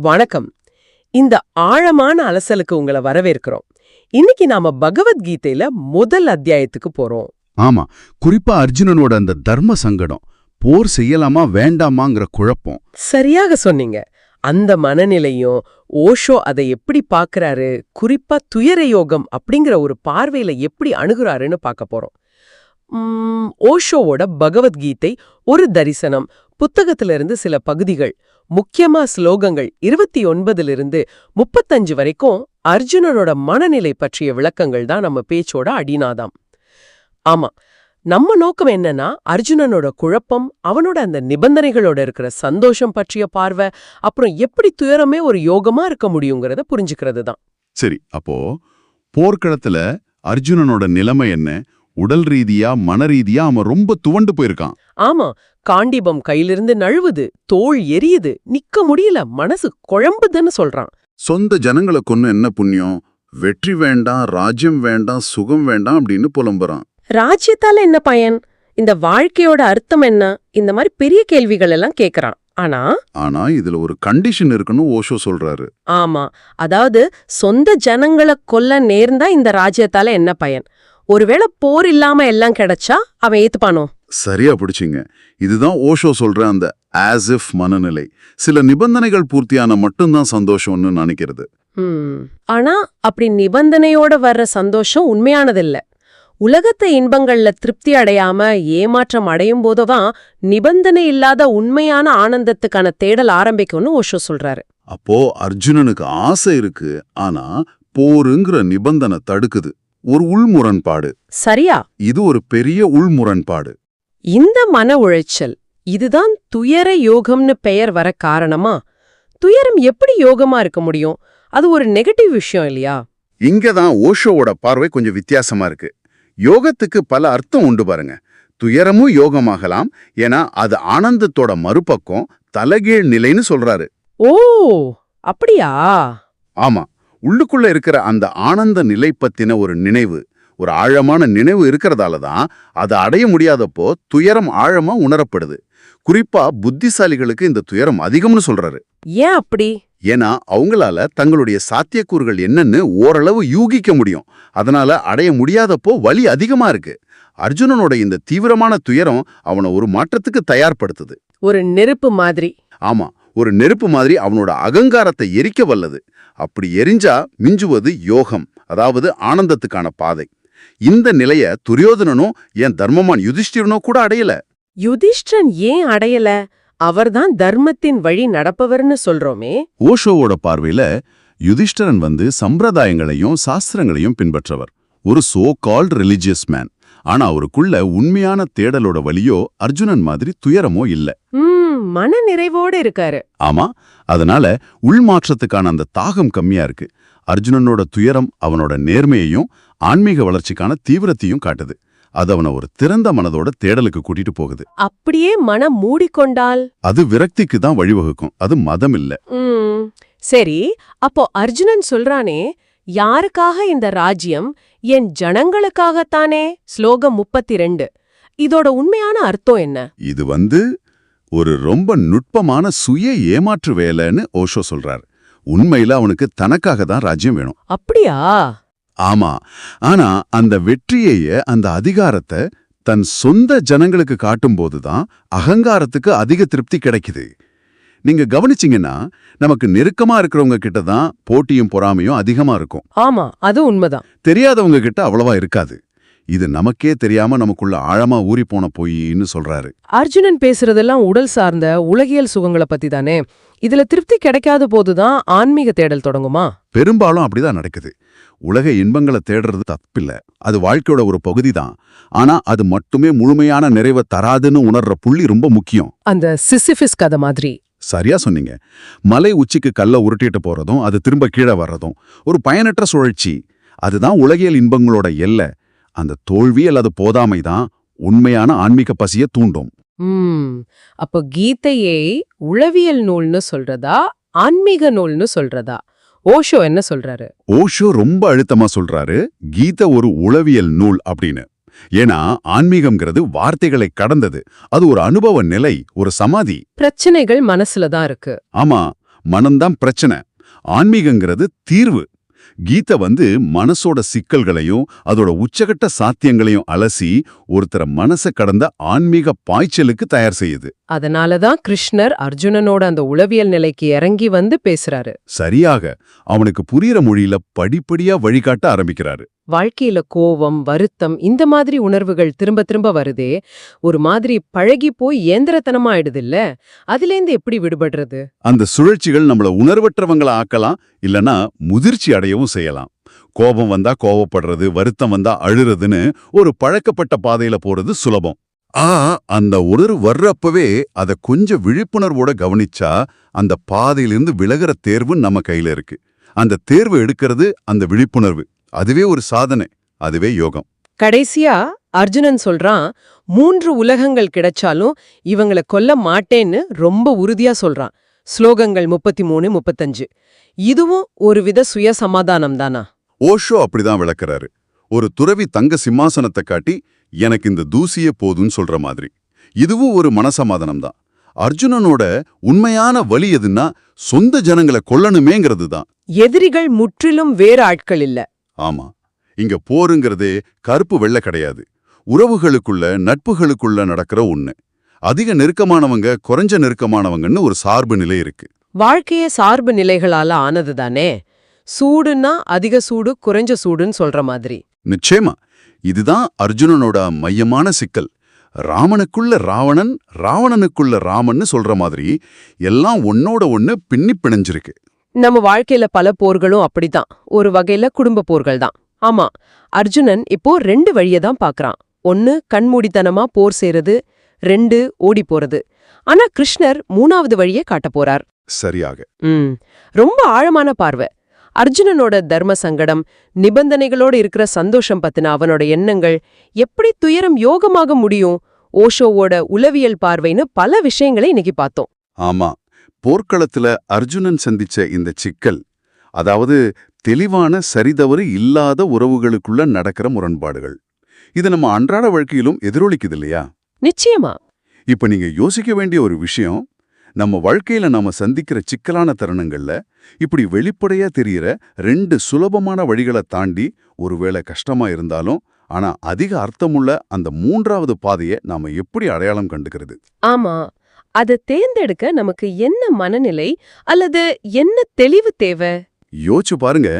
வணக்கம். இந்த ஆழமான அலசலுக்கு உங்களை வரவேற்கிறோம். இன்னைக்கு நாம பகவத்கீதையில முதல் அத்தியாயத்துக்கு போறோம். ஆமா குறிப்பா அர்ஜுனனோட அந்த தர்ம சங்கடம் போர் செய்யலாமா வேண்டாமாங்கிற குழப்பம். சரியாக சொன்னீங்க. அந்த மனநிலையும் ஓஷோ அதை எப்படி பார்க்கறாரு குறிப்பா துயர யோகம் அப்படிங்கிற ஒரு பார்வையில எப்படி அணுகுறாருன்னு பார்க்க போறோம். ஓஷோவோட பகவத்கீதை ஒரு தரிசனம் புத்தகத்திலிருந்து சில பகுதிகள் முக்கியமா ஸ்லோகங்கள் இருபத்தி ஒன்பதிலிருந்து முப்பத்தஞ்சு வரைக்கும் அர்ஜுனனோட மனநிலை பற்றிய விளக்கங்கள் தான் நம்ம பேச்சோட அடிநாதாம். ஆமா நம்ம நோக்கம் என்னன்னா அர்ஜுனனோட குழப்பம் அவனோட அந்த நிபந்தனைகளோட இருக்கிற சந்தோஷம் பற்றிய பார்வை அப்புறம் எப்படி துயரமே ஒரு யோகமா இருக்க முடியுங்கிறத புரிஞ்சுக்கிறது தான் சரி அப்போ போர்க்களத்துல அர்ஜுனனோட நிலைமை என்ன? உடல் ரீதியா மன ரீதியா அவன் ரொம்ப துவண்டு போயிருக்கான். ஆமா காண்டிபம் கையிலிருந்து நழுவுது தோள் எரியுது நிக்க முடியல மனசு குழம்புதுன்னு சொல்றான். சொந்த ஜனங்களை கொன்னு என்ன புண்ணியம்? வெற்றி வேண்டாம் ராஜ்யம் வேண்டாம் சுகம் வேண்டாம் அப்படின்னு புலம்புறான். ராஜ்யத்தால என்ன பயன்? இந்த வாழ்க்கையோட அர்த்தம் என்ன? இந்த மாதிரி பெரிய கேள்விகள் எல்லாம் கேக்குறான். ஆனா ஆனா இதுல ஒரு கண்டிஷன் இருக்குன்னு ஓஷோ சொல்றாரு. ஆமா அதாவது சொந்த ஜனங்களை கொல்ல நேர்ந்தா இந்த ராஜ்யத்தால என்ன பயன்? ஒருவேளை போர் இல்லாம எல்லாம் கிடைச்சா அவன் ஏத்துப்பானோ? சரியா பிடிச்சிங்க. இதுதான் ஓஷோ சொல்ற அந்த ஆஸ் இஃப் மனநிலை. சில நிபந்தனைகள் பூர்த்தியான மட்டும்தான் சந்தோஷம்னு நினைக்கிறது. ஆனா அப்படி நிபந்தனையோட வர்ற சந்தோஷம் உண்மையானதில்ல. உலகத்தை இன்பங்கள்ல திருப்தி அடையாம ஏமாற்றம் அடையும் போதுதான் நிபந்தனை இல்லாத உண்மையான ஆனந்தத்துக்கான தேடல் ஆரம்பிக்கும்னு ஓஷோ சொல்றாரு. அப்போ அர்ஜுனனுக்கு ஆசை இருக்கு. ஆனா போருங்கிற நிபந்தனை தடுக்குது. ஒரு உள்முரண்பாடு. சரியா? இது ஒரு பெரிய உள்முரண்பாடு. இந்த மன உளைச்சல் இதுதான் துயர யோகம்னு பெயர் வர காரணமா? துயரம் எப்படி யோகமா இருக்க முடியும்? அது ஒரு நெகட்டிவ் விஷயம் இல்லையா? இங்கதான் ஓஷோவோட பார்வை கொஞ்சம் வித்தியாசமா இருக்கு. யோகத்துக்கு பல அர்த்தம் உண்டு பாருங்க. துயரமும் யோகமாகலாம் ஏன்னா அது ஆனந்தத்தோட மறுபக்கம் தலைகீழ் நிலைன்னு சொல்றாரு. ஓ அப்படியா? ஆமா. உள்ளுக்குள்ள இருக்கிற அந்த ஆனந்த நிலை பத்தின ஒரு நினைவு ஒரு ஆழமான நினைவு இருக்கிறதால தான் அதை அடைய முடியாதப்போ துயரம் ஆழமா உணரப்படுது. குறிப்பா புத்திசாலிகளுக்கு இந்த துயரம் அதிகம்னு சொல்றாரு. ஏன் அப்படி? ஏன்னா அவங்களால தங்களுடைய சாத்தியக்கூறுகள் என்னன்னு ஓரளவு யூகிக்க முடியும். அதனால அடைய முடியாதப்போ வலி அதிகமா இருக்கு. அர்ஜுனனோட இந்த தீவிரமான துயரம் அவனை ஒரு மாற்றத்துக்கு தயார்படுத்துது. ஒரு நெருப்பு மாதிரி. ஆமா. ஒரு நெருப்பு மாதிரி அவனோட அகங்காரத்தை எரிக்க வல்லது. அப்படி எரிஞ்சா மிஞ்சுவது யோகம் அதாவது ஆனந்தத்துக்கான பாதை. இந்த நிலைய துரியோதனனோ என் தர்மமான் யுதிஷ்டிரனோ கூட அடையல. யுதிஷ்டன் ஏன் அடையல? அவர்தான் தர்மத்தின் வழி நடப்பவர்னு சொல்றோமே. ஓஷோவோட பார்வையில யுதிஷ்டரன் வந்து சம்பிரதாயங்களையும் சாஸ்திரங்களையும் பின்பற்றவர். ஒரு சோ கால்ட் ரிலிஜியஸ் மேன் ஆனா அவருக்குள்ள உண்மையான தேடலோட வழியோ அர்ஜுனன் மாதிரி துயரமோ இல்ல. மன நிறைவோட இருக்காரு. ஆமா அதனால உள்மாற்றத்துக்கான அந்த தாகம் கம்மியா இருக்கு. அர்ஜுனனோட துயரம் அவனோட நேர்மையையும் ஆன்மீக வளர்ச்சிக்கான தீவிரத்தையும் காட்டுது. அது அவனை ஒரு திறந்த மனதோட தேடலுக்கு கூட்டிட்டு போகுது. அப்படியே மனம் மூடிக்கொண்டால்? அது விரக்திக்கு தான் வழிவகுக்கும். அது மதம் இல்ல. சரி. அப்போ அர்ஜுனன் சொல்றானே யாருக்காக இந்த ராஜ்யம்? என் ஜனங்களுக்காகத்தானே? ஸ்லோகம் முப்பத்தி ரெண்டு இதோட உண்மையான அர்த்தம் என்ன? இது வந்து ஒரு ரொம்ப நுட்பமான சுய ஏமாற்று வேலைன்னு ஓஷோ சொல்றார். உண்மையில அவனுக்கு தனக்காக தான் ராஜ்யம் வேணும். அப்படியா? ஆமா. ஆனா அந்த வெற்றியைய அந்த அதிகாரத்தை தன் சொந்த ஜனங்களுக்கு காட்டும்போது தான் அகங்காரத்துக்கு அதிக திருப்தி கிடைக்குது. நீங்க கவனிச்சீங்கன்னா நமக்கு நெருக்கமா இருக்கிறவங்க கிட்ட தான் போட்டியும் பொறாமையும் அதிகமா இருக்கும். ஆமா அது உண்மைதான். தெரியாதவங்க கிட்ட அவ்வளவா இருக்காது. இது நமக்கே தெரியாம நமக்குள்ள ஆழமா ஊறி போன பொய்ன்னு சொல்றாரு. அர்ஜுனன் பேசுறதெல்லாம் உடல் சார்ந்த உலகியல் சுகங்களை பத்தி தானே இதுல திருப்தி கிடைக்காத போதுதான் ஆன்மீக தேடல் தொடங்குமா? பெரும்பாலும் அப்படிதான் நடக்குது. உலக இன்பங்களை தேடுறது தப்பில்ல. அது வாழ்க்கையோட ஒரு பகுதி தான் ஆனா அது மட்டுமே முழுமையான நிறைவை தராதுன்னு உணர்ற புள்ளி ரொம்ப முக்கியம். அந்த சிசிபிஸ் கதை மாதிரி. சரியா சொன்னீங்க. மலை உச்சிக்கு கல்ல உருட்டிட்டு போறதும் அது திரும்ப கீழே வர்றதும் ஒரு பயனற்ற சுழற்சி. அதுதான் உலகியல் இன்பங்களோட எல்லை. அந்த தோல்வி அல்லது போதாமை தான் உண்மையான ஆன்மீக பசிய தூண்டும். அப்போ கீதையை உளவியல் நூல்னு சொல்றதா ஆன்மீக நூல்னு சொல்றதா? ஓஷோ என்ன சொல்றாரு? ஓஷோ ரொம்ப அழுத்தமா சொல்றாரு கீதை ஒரு உளவியல் நூல் அப்படின்னு. ஏன்னா ஆன்மீகம்ங்கிறது வார்த்தைகளை கடந்தது. அது ஒரு அனுபவ நிலை ஒரு சமாதி. பிரச்சனைகள் மனசுல தான் இருக்கு. ஆமா மனம்தான் பிரச்சனை. ஆன்மீகங்கிறது தீர்வு. கீதை வந்து மனசோட சிக்கல்களையும் அதோட உச்சகட்ட சாத்தியங்களையும் அலசி ஒருத்தர மனச கடந்த ஆன்மீக பாய்ச்சலுக்கு தயார் செய்யுது. அதனாலதான் கிருஷ்ணர் அர்ஜுனனோட அந்த உளவியல் நிலைக்கு இறங்கி வந்து பேசுறாரு. சரியாக அவனுக்கு புரியிற மொழியில படிப்படியா வழிகாட்ட ஆரம்பிக்கிறாரு. வாழ்க்கையில கோவம் வருத்தம் இந்த மாதிரி உணர்வுகள் திரும்ப திரும்ப வருதே ஒரு மாதிரி பழகி போய் ஏந்திரத்தனமா ஆயிடுதுல்ல அதுலேருந்து எப்படி விடுபடுறது? அந்த சுழற்சிகள் நம்மள உணர்வற்றவங்கள ஆக்கலாம் இல்லனா முதிர்ச்சி அடையவும் செய்யலாம். கோபம் வந்தா கோவப்படுறது வருத்தம் வந்தா அழுறதுன்னு ஒரு பழக்கப்பட்ட பாதையில போறது சுலபம். ஆ அந்த உணர்வு வர்றப்பவே அத கொஞ்சம் விழிப்புணர்வோட கவனிச்சா அந்த பாதையிலிருந்து விலகுற தேர்வு நம்ம கையில இருக்கு. அந்த தேர்வு எடுக்கிறது அந்த விழிப்புணர்வு. அதுவே ஒரு சாதனை. அதுவே யோகம். கடைசியா அர்ஜுனன் சொல்றான் மூன்று உலகங்கள் கிடைச்சாலும் இவங்கள கொல்ல மாட்டேன்னு ரொம்ப உறுதியா சொல்றான். ஸ்லோகங்கள் முப்பத்தி மூணு முப்பத்தஞ்சு. இதுவும் ஒரு வித சுய சமாதானம் தானா? ஓஷோ அப்படிதான் விளக்குறாரு. ஒரு துறவி தங்க சிம்மாசனத்தை காட்டி எனக்கு இந்த தூசியே போதும்னு சொல்ற மாதிரி. இதுவும் ஒரு மனசமாதானம் தான் அர்ஜுனனோட உண்மையான வழி எதுன்னா சொந்த ஜனங்களை கொல்லணுமேங்கிறது தான். எதிரிகள் முற்றிலும் வேறு ஆட்கள் இல்ல. ஆமா. இங்க போருங்கிறதே கருப்பு வெள்ளை கிடையாது. உறவுகளுக்குள்ள நட்புகளுக்குள்ள நடக்கிற ஒண்ணு. அதிக நெருக்கமானவங்க குறைஞ்ச நெருக்கமானவங்கன்னு ஒரு சார்பு நிலை இருக்கு. வாழ்க்கையே சார்பு நிலைகளால ஆனது தானே? சூடுன்னா அதிக சூடு குறைஞ்ச சூடுன்னு சொல்ற மாதிரி. நிச்சயமா. இதுதான் அர்ஜுனனோட மையமான சிக்கல். ராமனுக்குள்ள ராவணன் ராவணனுக்குள்ள ராமன்னு சொல்ற மாதிரி எல்லாம் ஒன்னோட ஒண்ணு பின்னி பிணைஞ்சிருக்கு. நம்ம வாழ்க்கையில பல போர்களும் அப்படிதான். ஒரு வகையில குடும்ப போர்கள் தான் ஆமா அர்ஜுனன் இப்போ ரெண்டு வழியை தான் பாக்குறான் ஒன்னு கண்மூடித்தனமா போர் செய்யறது ரெண்டு ஓடி போறது. ஆனா கிருஷ்ணர் மூணாவது வழியை காட்டப் போறார். சரியாக. ரொம்ப ஆழமான பார்வை. அர்ஜுனனோட தர்ம சங்கடம் நிபந்தனைகளோட இருக்கிற சந்தோஷம் பத்தின அவனோட எண்ணங்கள் எப்படி துயரம் யோகமாக முடியும் ஓஷோவோட உளவியல் பார்வைன்னு பல விஷயங்களை இன்னைக்கு பார்த்தோம். ஆமா போர்க்களத்துல அர்ஜுனன் சந்திச்ச இந்த சிக்கல் அதாவது தெளிவான சரிதவறு இல்லாத உறவுகளுக்குள்ள நடக்கிற முரண்பாடுகள் இது நம்ம அன்றாட வாழ்க்கையிலும் எதிரொலிக்குது இல்லையா? நிச்சயமா. இப்ப நீங்க யோசிக்க வேண்டிய ஒரு விஷயம் நம்ம வாழ்க்கையில நாம சந்திக்கிற சிக்கலான தருணங்கள்ல இப்படி வெளிப்படையா தெரியற ரெண்டு சுலபமான வழிகளை தாண்டி ஒருவேளை கஷ்டமா இருந்தாலும் ஆனா அதிக அர்த்தமுள்ள அந்த மூன்றாவது பாதையை நாம எப்படி அடையாளம் கண்டுக்கிறது? ஆமா. அதை தேர்ந்தெடுக்க நமக்கு என்ன மனநிலை அல்லது என்ன தெளிவு தேவை? யோசிச்சு பாருங்க.